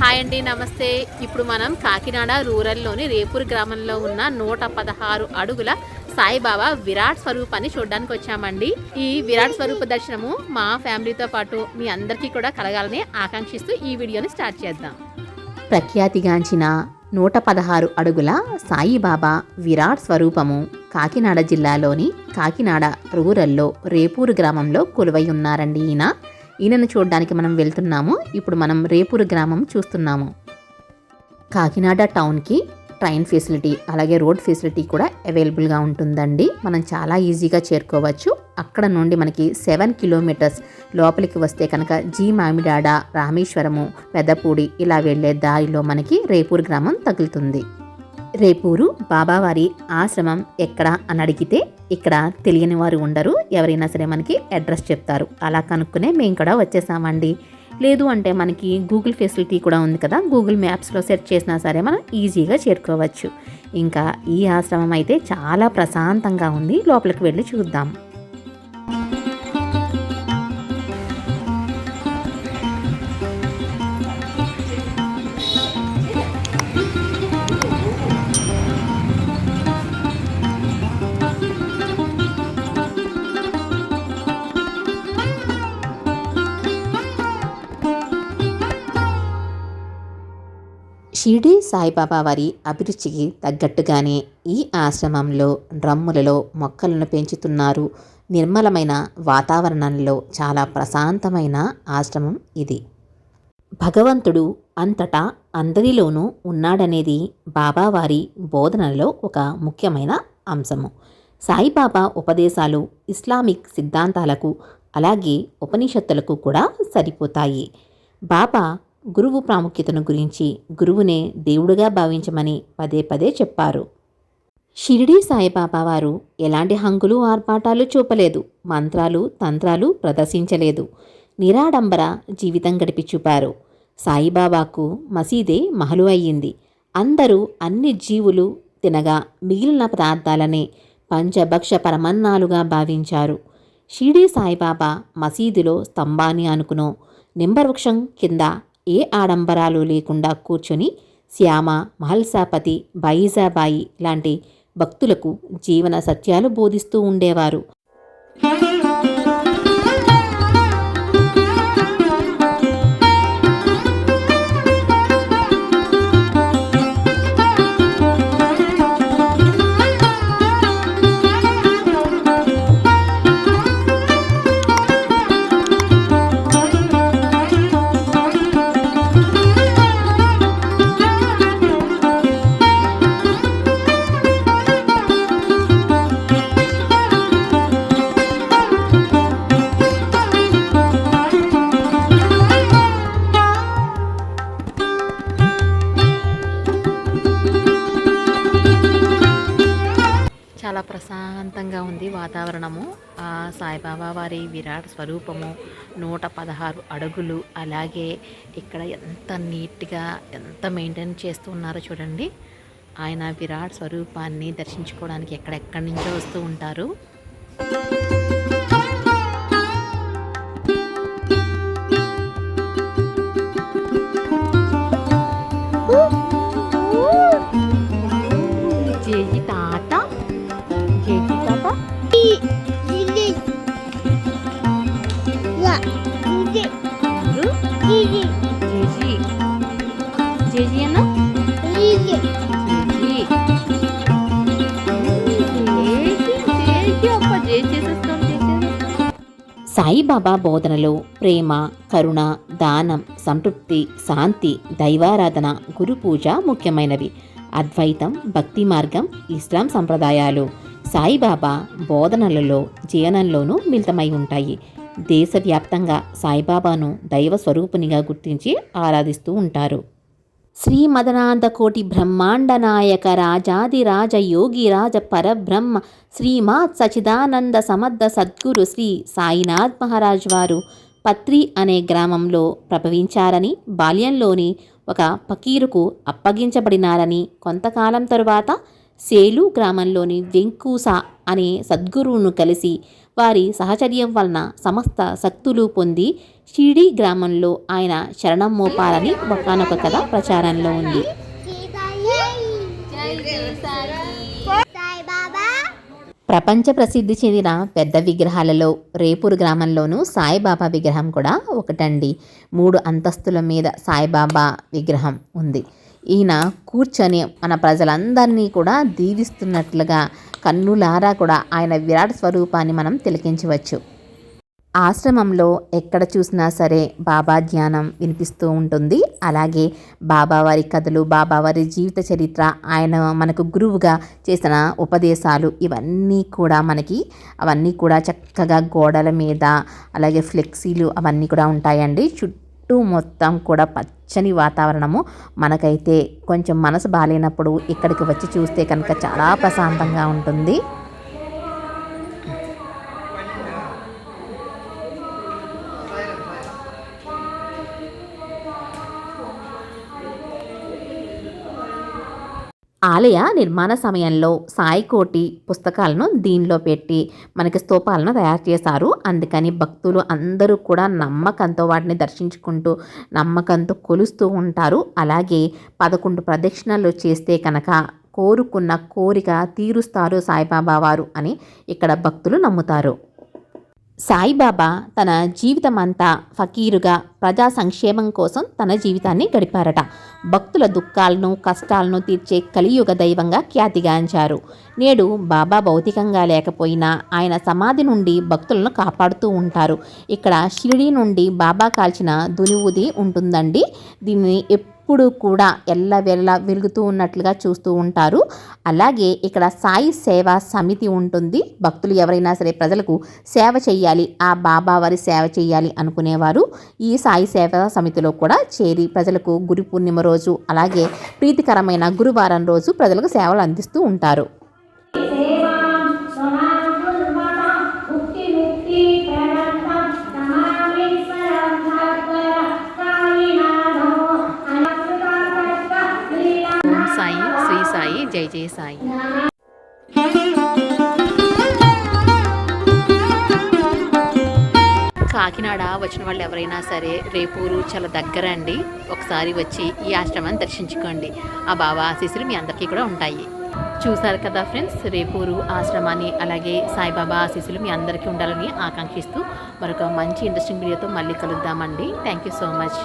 Hi అండి నమస్తే. ఇప్పుడు మనం కాకినాడ రూరల్లోని రేపూర్ గ్రామంలో ఉన్న నూట పదహారు అడుగుల సాయిబాబా విరాట్ స్వరూపాన్ని చూడడానికి వచ్చామండి. ఈ విరాట్ స్వరూప దర్శనము మా ఫ్యామిలీతో పాటు మీ అందరికీ కూడా కలగాలని ఆకాంక్షిస్తూ ఈ వీడియోని స్టార్ట్ చేద్దాం. ప్రఖ్యాతిగాంచిన నూట పదహారు అడుగుల సాయిబాబా విరాట్ స్వరూపము కాకినాడ జిల్లాలోని కాకినాడ రూరల్లో రేపూరు గ్రామంలో కొలువై ఉన్నారండి ఈయన. ఈయనను చూడడానికి మనం వెళ్తున్నాము. ఇప్పుడు మనం రేపూరు గ్రామం చూస్తున్నాము. కాకినాడ టౌన్కి ట్రైన్ ఫెసిలిటీ అలాగే రోడ్ ఫెసిలిటీ కూడా అవైలబుల్గా ఉంటుందండి. మనం చాలా ఈజీగా చేరుకోవచ్చు. అక్కడ నుండి మనకి సెవెన్ కిలోమీటర్స్ లోపలికి వస్తే కనుక జీ మామిడాడ రామేశ్వరము పెద్దపూడి ఇలా వెళ్ళే దారిలో మనకి రేపూరు గ్రామం తగులుతుంది. రేపూరు బాబావారి ఆశ్రమం ఎక్కడ అని అడిగితే ఇక్కడ తెలియని వారు ఉండరు. ఎవరైనా సరే మనకి అడ్రస్ చెప్తారు. అలా కనుక్కునే మేము కూడా వచ్చేసామండి. లేదు అంటే మనకి గూగుల్ ఫెసిలిటీ కూడా ఉంది కదా. గూగుల్ మ్యాప్స్లో సెర్చ్ చేసినా సరే మనం ఈజీగా చేరుకోవచ్చు. ఇంకా ఈ ఆశ్రమం అయితే చాలా ప్రశాంతంగా ఉంది. లోపలికి వెళ్ళి చూద్దాం. షిరిడి సాయిబాబా వారి అభిరుచికి తగ్గట్టుగానే ఈ ఆశ్రమంలో డ్రమ్ములలో మొక్కలను పెంచుతున్నారు. నిర్మలమైన వాతావరణంలో చాలా ప్రశాంతమైన ఆశ్రమం ఇది. భగవంతుడు అంతటా అందరిలోనూ ఉన్నాడనేది బాబావారి బోధనలో ఒక ముఖ్యమైన అంశము. సాయిబాబా ఉపదేశాలు ఇస్లామిక్ సిద్ధాంతాలకు అలాగే ఉపనిషత్తులకు కూడా సరిపోతాయి. బాబా గురువు ప్రాముఖ్యతను గురించి గురువునే దేవుడుగా భావించమని పదే పదే చెప్పారు. షిరిడీ సాయిబాబా వారు ఎలాంటి హంగులు ఆర్పాటాలు చూపలేదు. మంత్రాలు తంత్రాలు ప్రదర్శించలేదు. నిరాడంబర జీవితం గడిపి చూపారు సాయిబాబాకు మసీదే మహలు అయ్యింది. అందరూ అన్ని జీవులు తినగా మిగిలిన పదార్థాలనే పంచభక్ష పరమన్నాలుగా భావించారు. షిరిడీ సాయిబాబా మసీదులో స్తంభాన్ని అనుకునో నింబర్వృక్షం కింద ఏ ఆడంబరాలు లేకుండా కూర్చొని శ్యామ మహల్సాపతి బైజాబాయి లాంటి భక్తులకు జీవన సత్యాలు బోధిస్తూ ఉండేవారు. ప్రశాంతంగా ఉంది వాతావరణము. ఆ సాయిబాబా వారి విరాట్ స్వరూపము నూట పదహారు అడుగులు. అలాగే ఇక్కడ ఎంత నీట్గా ఎంత మెయింటైన్ చేస్తూ ఉన్నారో చూడండి. ఆయన విరాట్ స్వరూపాన్ని దర్శించుకోవడానికి ఎక్కడెక్కడి నుంచో వస్తూ ఉంటారు. జేజీ. జేజీ. అన్న? సాయిబాబా బోధనలో ప్రేమ కరుణ దానం సంతృప్తి శాంతి దైవారాధన గురు పూజ ముఖ్యమైనవి. అద్వైతం భక్తి మార్గం ఇస్లాం సంప్రదాయాలు. సాయిబాబా బోధనలలో జీవనంలోనూ మిళితమై ఉంటాయి. దేశవ్యాప్తంగా సాయిబాబాను దైవ స్వరూపునిగా గుర్తించి ఆరాధిస్తూ ఉంటారు. శ్రీ మదనాంద బ్రహ్మాండ నాయక రాజాదిరాజ యోగి రాజ పరబ్రహ్మ శ్రీమాత్ సచిదానంద సమర్థ సద్గురు శ్రీ సాయినాథ్ మహారాజ్ వారు పత్రి అనే గ్రామంలో ప్రభవించారని బాల్యంలోని ఒక పకీరుకు అప్పగించబడినారని కొంతకాలం తరువాత సేలు గ్రామంలోని వెంకూస అనే సద్గురువును కలిసి వారి సహచర్యం వలన సమస్త శక్తులు పొంది షిరిడి గ్రామంలో ఆయన శరణం మోపాలని ఒకనొక కథ ప్రచారంలో ఉంది. ప్రపంచ ప్రసిద్ధి చెందిన పెద్ద విగ్రహాలలో రేపూరు గ్రామంలోనూ సాయిబాబా విగ్రహం కూడా ఒకటండి. మూడు అంతస్తుల మీద సాయిబాబా విగ్రహం ఉంది. ఈయన కూర్చొని మన ప్రజలందరినీ కూడా దీవిస్తున్నట్లుగా కన్నులారా కూడా ఆయన విరాట్ స్వరూపాన్ని మనం తిలకించవచ్చు. ఆశ్రమంలో ఎక్కడ చూసినా సరే బాబా ధ్యానం వినిపిస్తూ ఉంటుంది. అలాగే బాబావారి కథలు బాబావారి జీవిత చరిత్ర ఆయన మనకు గురువుగా చేసిన ఉపదేశాలు ఇవన్నీ కూడా మనకి అవన్నీ కూడా చక్కగా గోడల మీద అలాగే ఫ్లెక్సీలు అవన్నీ కూడా ఉంటాయండి. చుట్టూ చుట్టూ మొత్తం కూడా పచ్చని వాతావరణము మనకైతే కొంచెం మనసు బాగాలేనప్పుడు ఇక్కడికి వచ్చి చూస్తే కనుక చాలా ప్రశాంతంగా ఉంటుంది. ఆలయ నిర్మాణ సమయంలో సాయికోటి పుస్తకాలను దీనిలో పెట్టి మనకి స్తూపాలను తయారు చేశారు. అందుకని భక్తులు అందరూ కూడా నమ్మకంతో వాటిని దర్శించుకుంటూ నమ్మకంతో కొలుస్తూ ఉంటారు. అలాగే పదకొండు ప్రదక్షిణలు చేస్తే కనుక కోరుకున్న కోరిక తీరుస్తారు సాయిబాబా వారు అని ఇక్కడ భక్తులు నమ్ముతారు. సాయిబాబా తన జీవితమంతా ఫకీరుగా ప్రజా సంక్షేమం కోసం తన జీవితాన్ని గడిపారట. భక్తుల దుఃఖాలను కష్టాలను తీర్చే కలియుగ దైవంగా ఖ్యాతిగాంచారు నేడు బాబా భౌతికంగా లేకపోయినా ఆయన సమాధి నుండి భక్తులను కాపాడుతూ ఉంటారు. ఇక్కడ షిరిడి నుండి బాబా కాల్చిన దునివుది ఉంటుందండి. దీన్ని ఎప్పుడు కూడా ఎల్లవెల్ల వెలుగుతూ ఉన్నట్లుగా చూస్తూ ఉంటారు. అలాగే ఇక్కడ సాయి సేవా సమితి ఉంటుంది. భక్తులు ఎవరైనా సరే ప్రజలకు సేవ చేయాలి ఆ బాబా వారి సేవ చేయాలి అనుకునేవారు. ఈ సాయి సేవా సమితిలో కూడా చేరి ప్రజలకు గురు పూర్ణిమ రోజు అలాగే ప్రీతికరమైన గురువారం రోజు ప్రజలకు సేవలు అందిస్తూ ఉంటారు. జై జై సాయి. కాకినాడ వచ్చిన వాళ్ళు ఎవరైనా సరే రేపూరు చాలా దగ్గర అండి. ఒకసారి వచ్చి ఈ ఆశ్రమాన్ని దర్శించుకోండి. ఆ బాబా ఆశీస్సులు మీ అందరికీ కూడా ఉంటాయి. చూశారు కదా ఫ్రెండ్స్ రేపూరు ఆశ్రమాన్ని అలాగే సాయిబాబా ఆశీస్సులు మీ అందరికీ ఉండాలని ఆకాంక్షిస్తూ మరొక మంచి ఇంట్రెస్టింగ్ వీడియోతో మళ్ళీ కలుద్దామండి. Thank you so much